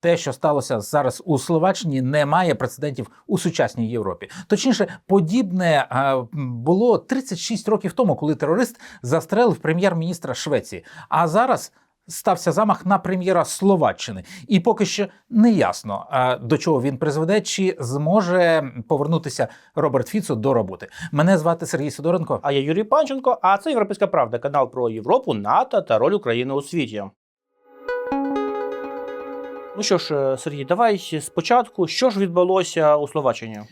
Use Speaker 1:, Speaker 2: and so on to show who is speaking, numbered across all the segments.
Speaker 1: Те, що сталося зараз у Словаччині, не має прецедентів у сучасній Європі. Точніше, подібне е, було 36 років тому, коли терорист застрелив прем'єр-міністра Швеції. А зараз стався замах на прем'єра Словаччини, і поки що не ясно, е, до чого він призведе, чи зможе повернутися Роберт Фіцо до роботи. Мене звати Сергій Сидоренко.
Speaker 2: А я Юрій Панченко, а це Європейська Правда, канал про Європу, НАТО та роль України у світі. Ну що ж, е, Сергій, давай спочатку, що ж відбулося у Словаччині?
Speaker 1: Е,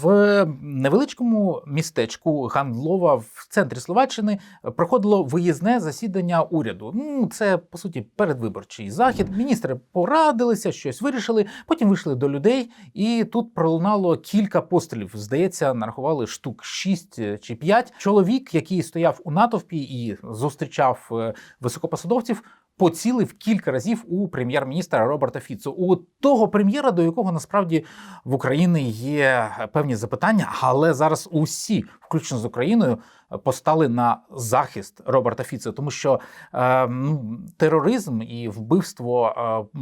Speaker 1: В невеличкому містечку Гандлова в центрі Словаччини проходило виїзне засідання уряду. Ну, це по суті передвиборчий захід. Міністри порадилися, щось вирішили. Потім вийшли до людей, і тут пролунало кілька пострілів. Здається, нарахували штук 6 чи 5. Чоловік, який стояв у натовпі і зустрічав е, високопосадовців. Поцілив кілька разів у прем'єр-міністра Роберта Фіцу, у того прем'єра, до якого насправді в Україні є певні запитання, але зараз усі, включно з Україною, постали на захист Роберта Фіцо, тому що е, ну, тероризм і вбивство е,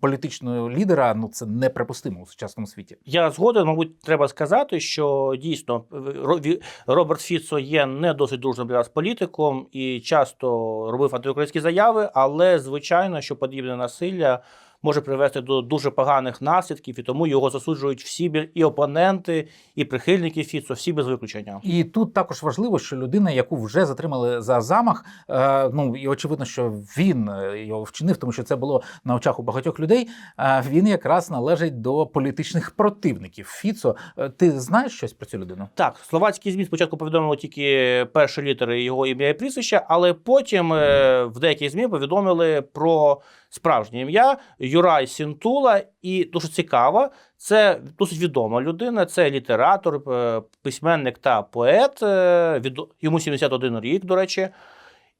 Speaker 1: політичного лідера ну це неприпустимо у сучасному світі.
Speaker 2: Я згоден, мабуть, треба сказати, що дійсно Роберт Фіцо є не досить дружним для нас політиком і часто робив антиукраїнські заяви, але звичайно, що подібне насилля може привести до дуже поганих наслідків, і тому його засуджують всі і опоненти, і прихильники Фіцо, всі без виключення.
Speaker 1: І тут також важливо, що людина, яку вже затримали за замах, е, ну і очевидно, що він е, його вчинив, тому що це було на очах у багатьох людей. Е, він якраз належить до політичних противників. Фіцо, е, ти знаєш щось про цю людину?
Speaker 2: Так, словацькі ЗМІ спочатку повідомили тільки перші літери його ім'я і прізвища, але потім е, в деяких ЗМІ повідомили про справжнє ім'я Юрай Сінтула. І дуже цікаво, це досить відома людина. Це літератор, е, письменник та поет. е, Йому 71 рік, до речі.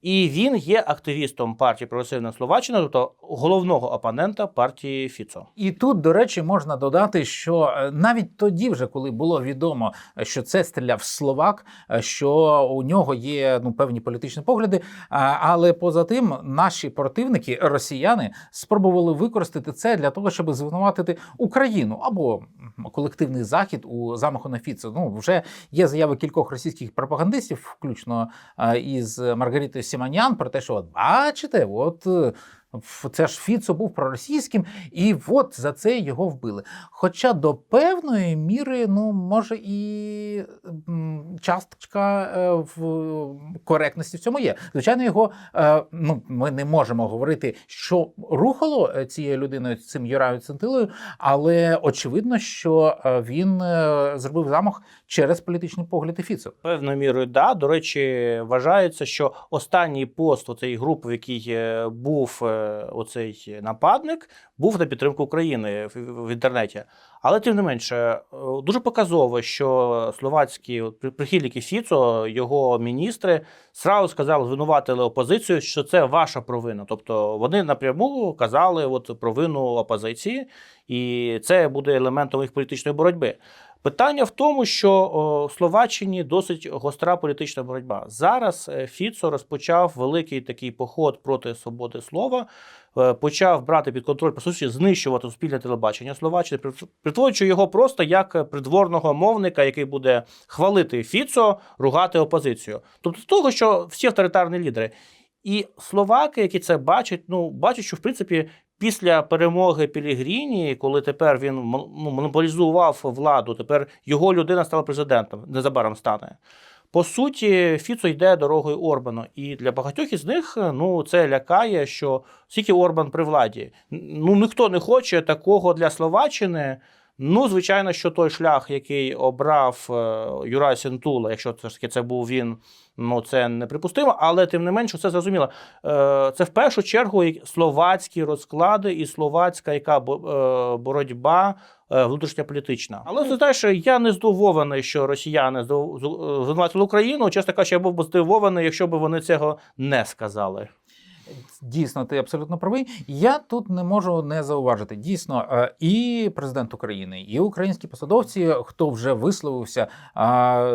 Speaker 2: І він є активістом партії Прогресивна Словаччина, тобто головного опонента партії Фіцо.
Speaker 1: І тут, до речі, можна додати, що е, навіть тоді, вже коли було відомо, е, що це стріляв словак, е, що у нього є ну певні політичні погляди. Але поза тим, наші противники, росіяни, спробували використати це для того, щоб звинуватити Україну або колективний захід у замаху на Фіцо. Ну вже є заяви кількох російських пропагандистів, включно із Маргаритою Сіманян, про те, що от бачите, от. Це ж Фіцо був проросійським, і от за це його вбили. Хоча до певної міри, ну може і частка е, в коректності в цьому є. Звичайно, його е, ну ми не можемо говорити, що рухало е, цією людиною цим Юраю Центилою, але очевидно, що він зробив замах через політичні погляди Фіцо.
Speaker 2: Певною мірою, да. До речі, вважається, що останній пост у цієї групи, в якій був оцей нападник, був на підтримку України в, інтернеті. Але тим не менше, е, дуже показово, що словацькі прихильники Фіцо, його міністри, сразу сказали, звинуватили опозицію, що це ваша провина. Тобто вони напряму казали от, провину опозиції, і це буде елементом їх політичної боротьби. Питання в тому, що в Словаччині досить гостра політична боротьба. Зараз е, Фіцо розпочав великий такий поход проти свободи слова, е, почав брати під контроль, по суті, знищувати суспільне телебачення Словаччини, прит- притворюючи його просто як придворного мовника, який буде хвалити Фіцо, ругати опозицію. Тобто з того, що всі авторитарні лідери. І словаки, які це бачать, ну бачать, що в принципі після перемоги Пілігріні, коли тепер він ну, монополізував владу, тепер його людина стала президентом, незабаром стане. По суті, Фіцо йде дорогою Орбану, і для багатьох із них ну це лякає, що скільки Орбан при владі. Ну ніхто не хоче такого для Словаччини. Ну, звичайно, що той шлях, який обрав е, Юрай Сентула, якщо це ж таки це був він, ну це неприпустимо, але тим не менше, це зрозуміло. Е, Це в першу чергу словацькі розклади і словацька яка е, боротьба е, внутрішньополітична. Але ти знаєш, я не здивований, що росіяни звинуватили Україну. Чесно кажучи, я був би здивований, якщо б вони цього не сказали.
Speaker 1: Дійсно, ти абсолютно правий. Я тут не можу не зауважити. Дійсно, е, і президент України, і українські посадовці, хто вже висловився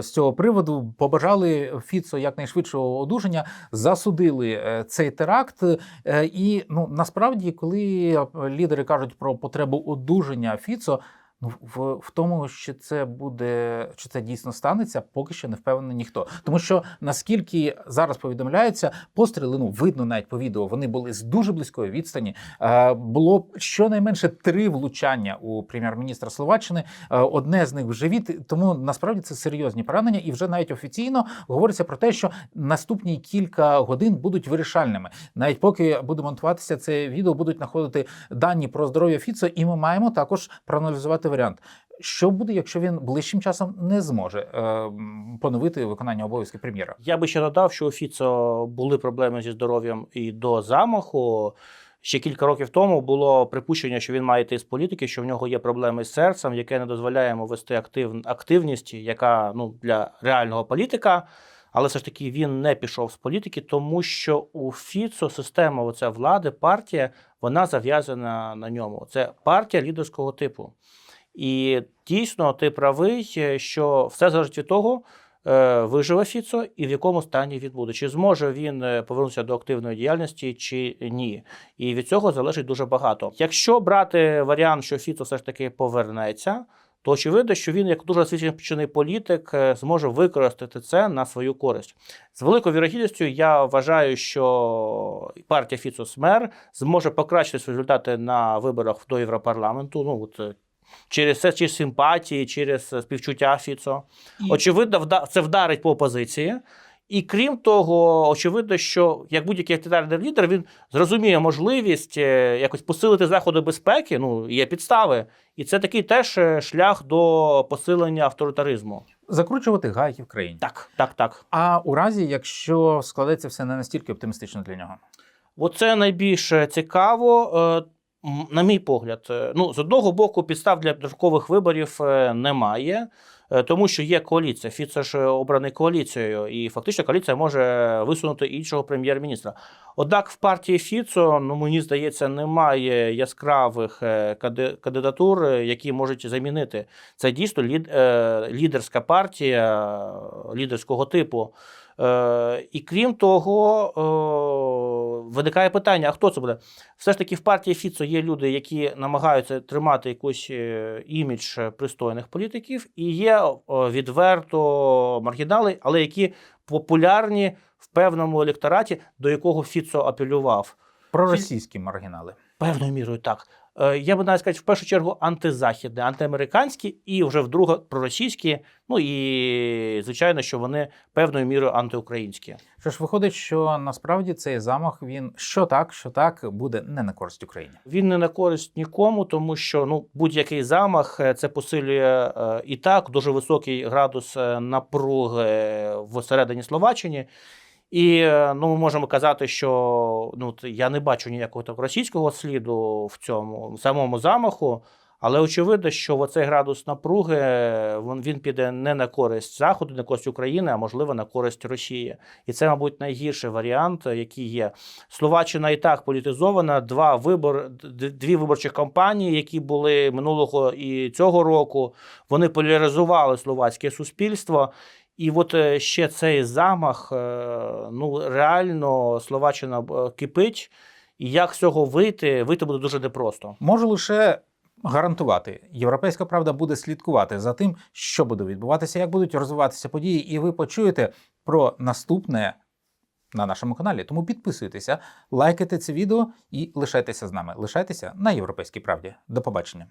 Speaker 1: з цього приводу, побажали Фіцо якнайшвидшого одужання, засудили е, цей теракт. Е, І ну насправді, коли лідери кажуть про потребу одужання Фіцо. Ну, в, в тому, що це буде, що це дійсно станеться, поки що не впевнений ніхто. Тому що наскільки зараз повідомляється, постріли, ну видно навіть по відео, вони були з дуже близької відстані. Е, було щонайменше три влучання у прем'єр-міністра Словаччини. Е, одне з них в живіт. Тому насправді це серйозні поранення, і вже навіть офіційно говориться про те, що наступні кілька годин будуть вирішальними. Навіть поки буде монтуватися це відео, будуть знаходити дані про здоров'я Фіцо, і ми маємо також проаналізувати варіант. Що буде, якщо він ближчим часом не зможе е, поновити виконання обов'язків прем'єра?
Speaker 2: Я би ще додав, що у Фіцо були проблеми зі здоров'ям і до замаху. Ще кілька років тому було припущення, що він має йти з політики, що в нього є проблеми з серцем, яке не дозволяє йому вести актив, активність, яка ну для реального політика. Але все ж таки він не пішов з політики, тому що у Фіцо система оця влади, партія, вона зав'язана на ньому. Це партія лідерського типу. І дійсно, ти правий, е, що все залежить від того, е, виживе Фіцо і в якому стані він буде. Чи зможе він е, повернутися до активної діяльності, чи ні. І від цього залежить дуже багато. Якщо брати варіант, що Фіцо все ж таки повернеться, то очевидно, що він, як дуже освічений політик, зможе використати це на свою користь. З великою вірогідністю я вважаю, що партія Фіцо Смер зможе покращити свої результати на виборах до Європарламенту. Ну от через це через симпатії, через е, співчуття Фіцо.
Speaker 1: І-
Speaker 2: Очевидно, вда- це вдарить по опозиції. І крім того, очевидно, що як будь-який авторитарний лідер він зрозуміє можливість е, якось посилити заходи безпеки. Ну є підстави, і це такий теж е, шлях до посилення авторитаризму.
Speaker 1: Закручувати гайки в країні.
Speaker 2: Так, так, так.
Speaker 1: А у разі, якщо складеться все не настільки оптимістично для нього.
Speaker 2: Оце найбільш цікаво, на мій погляд. Е, Ну, з одного боку, підстав для додаткових виборів е, немає, е, тому що є коаліція. Фіце ж обраний коаліцією, і фактично коаліція може висунути іншого прем'єр-міністра. Однак в партії Фіцо, ну мені здається, немає яскравих кандидатур, які можуть замінити. Це дійсно лід, лідерська партія лідерського типу. І крім того, виникає питання: а хто це буде? Все ж таки, в партії Фіцо є люди, які намагаються тримати якийсь е, імідж пристойних політиків, і є е, відверто маргінали, але які популярні в певному електораті, до якого Фіцо апелював.
Speaker 1: Проросійські маргінали.
Speaker 2: Певною мірою так. Е, Я би навіть сказати, в першу чергу антизахідні, антиамериканські, і вже вдруге проросійські. Ну і звичайно, що вони певною мірою антиукраїнські.
Speaker 1: Що ж виходить, що насправді цей замах він що так, що так буде не на користь Україні.
Speaker 2: Він не на користь нікому, тому що ну будь-який замах е, це посилює е, і так дуже високий градус напруги всередині Словаччини. І ну, ми можемо казати, що ну я не бачу ніякого так російського сліду в цьому в самому замаху. Але очевидно, що в оцей градус напруги він, він піде не на користь Заходу, на користь України, а можливо на користь Росії. І це, мабуть, найгірший варіант, який є. Словаччина і так політизована. Два вибор, дві виборчі кампанії, які були минулого і цього року, вони поляризували словацьке суспільство. І от е, ще цей замах, е, ну реально Словаччина е, кипить. І як з цього вийти, вийти буде дуже непросто.
Speaker 1: Можу лише гарантувати, європейська правда буде слідкувати за тим, що буде відбуватися, як будуть розвиватися події, і ви почуєте про наступне на нашому каналі. Тому підписуйтеся, лайкайте це відео і лишайтеся з нами. Лишайтеся на європейській правді. До побачення.